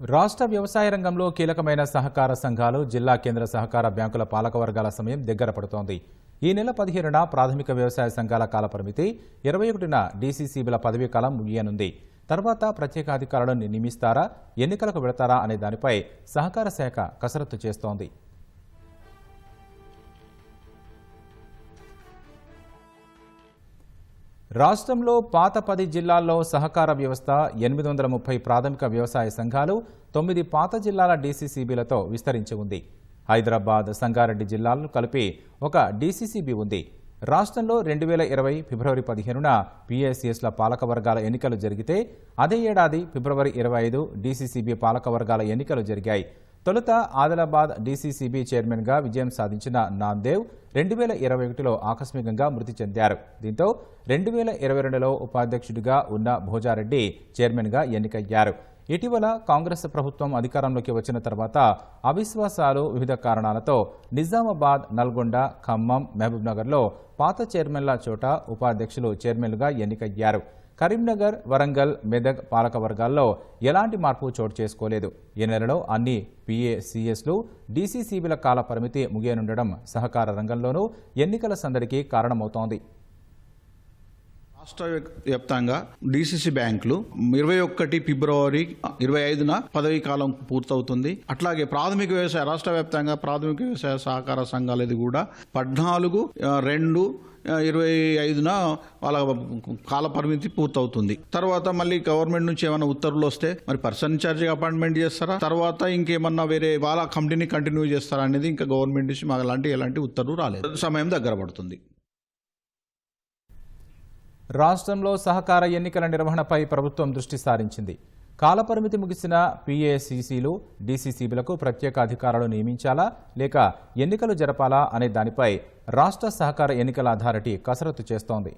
రాష్ట్ర వ్యవసాయ రంగంలో కీలకమైన సహకార సంఘాలు జిల్లా కేంద్ర సహకార బ్యాంకుల పాలకవర్గాల సమయం దగ్గర పడుతోంది. ఈ నెల పదిహేనున ప్రాథమిక వ్యవసాయ సంఘాల కాలపరిమితి ఇరవై ఒకటిన డీసీసీబీల పదవీ కాలం ముగియనుంది. తర్వాత ప్రత్యేక అధికారులను నియమిస్తారా ఎన్నికలకు వెళతారా అనే దానిపై సహకార శాఖ కసరత్తు చేస్తోంది. రాష్ట్రంలో పాత పది జిల్లాల్లో సహకార వ్యవస్థ ఎనిమిది వందల ముప్పై ప్రాథమిక వ్యవసాయ సంఘాలు తొమ్మిది పాత జిల్లాల డీసీసీబీలతో విస్తరించి ఉంది. హైదరాబాద్ సంగారెడ్డి జిల్లాలను కలిపి ఒక డీసీసీబీ ఉంది. రాష్ట్రంలో రెండు వేల ఇరవై ఫిబ్రవరి పదిహేనున పీఏసీఎస్ల పాలకవర్గాల ఎన్నికలు జరిగితే అదే ఏడాది ఫిబ్రవరి ఇరవై ఐదు డీసీసీబీ పాలకవర్గాల ఎన్నికలు జరిగాయి. తొలుత ఆదిలాబాద్ డీసీసీబీ చైర్మన్గా విజయం సాధించిన నాందేవ్ రెండు వేల ఇరవై ఒకటిలో ఆకస్మికంగా మృతి చెందారు. దీంతో రెండు వేల ఇరవై రెండులో ఉపాధ్యక్షుడిగా ఉన్న భోజారెడ్డి చైర్మన్గా ఎన్నికయ్యారు. ఇటీవల కాంగ్రెస్ ప్రభుత్వం అధికారంలోకి వచ్చిన తర్వాత అవిశ్వాసాలు వివిధ కారణాలతో నిజామాబాద్ నల్గొండ ఖమ్మం మహబూబ్నగర్లో పాత చైర్మన్ల చోట ఉపాధ్యక్షులు చైర్మన్లుగా ఎన్నికయ్యారు. కరీంనగర్ వరంగల్ మెదక్ పాలక వర్గాల్లో ఎలాంటి మార్పు చోటు చేసుకోలేదు. ఈ నెలలో అన్ని పీఏసీఎస్లు డీసీసీబీల కాల పరిమితి ముగియనుండడం సహకార రంగంలోనూ ఎన్నికల సందడికి కారణమవుతోంది. రాష్ట్ర వ్యాప్తంగా డిసిసి బ్యాంకులు ఇరవై ఒకటి ఫిబ్రవరి ఇరవై ఐదున పదవీ కాలం పూర్తవుతుంది. అట్లాగే ప్రాథమిక వ్యవసాయ రాష్ట్ర వ్యాప్తంగా ప్రాథమిక వ్యవసాయ సహకార సంఘాలది కూడా పద్నాలుగు రెండు ఇరవై ఐదున వాళ్ళ కాల పరిమితి పూర్తవుతుంది. తర్వాత మళ్ళీ గవర్నమెంట్ నుంచి ఏమైనా ఉత్తర్వులు వస్తే మరి పర్సన్ ఇన్ఛార్జ్ అపాయింట్మెంట్ చేస్తారా? తర్వాత ఇంకేమన్నా వేరే వాళ్ళ కంపెనీని కంటిన్యూ చేస్తారా అనేది ఇంకా గవర్నమెంట్ నుంచి మాకు అలాంటి ఎలాంటి ఉత్తర్వు రాలేదు. సమయం దగ్గర పడుతుంది. రాష్ట్రంలో సహకార ఎన్నికల నిర్వహణపై ప్రభుత్వం దృష్టి సారించింది. కాలపరిమితి ముగిసిన పీఏసీసీలు డీసీసీబీలకు ప్రత్యేక అధికారులు నియమించాలా లేక ఎన్నికలు జరపాలా అనే దానిపై రాష్ట్ర సహకార ఎన్నికల అథారిటీ కసరత్తు చేస్తోంది.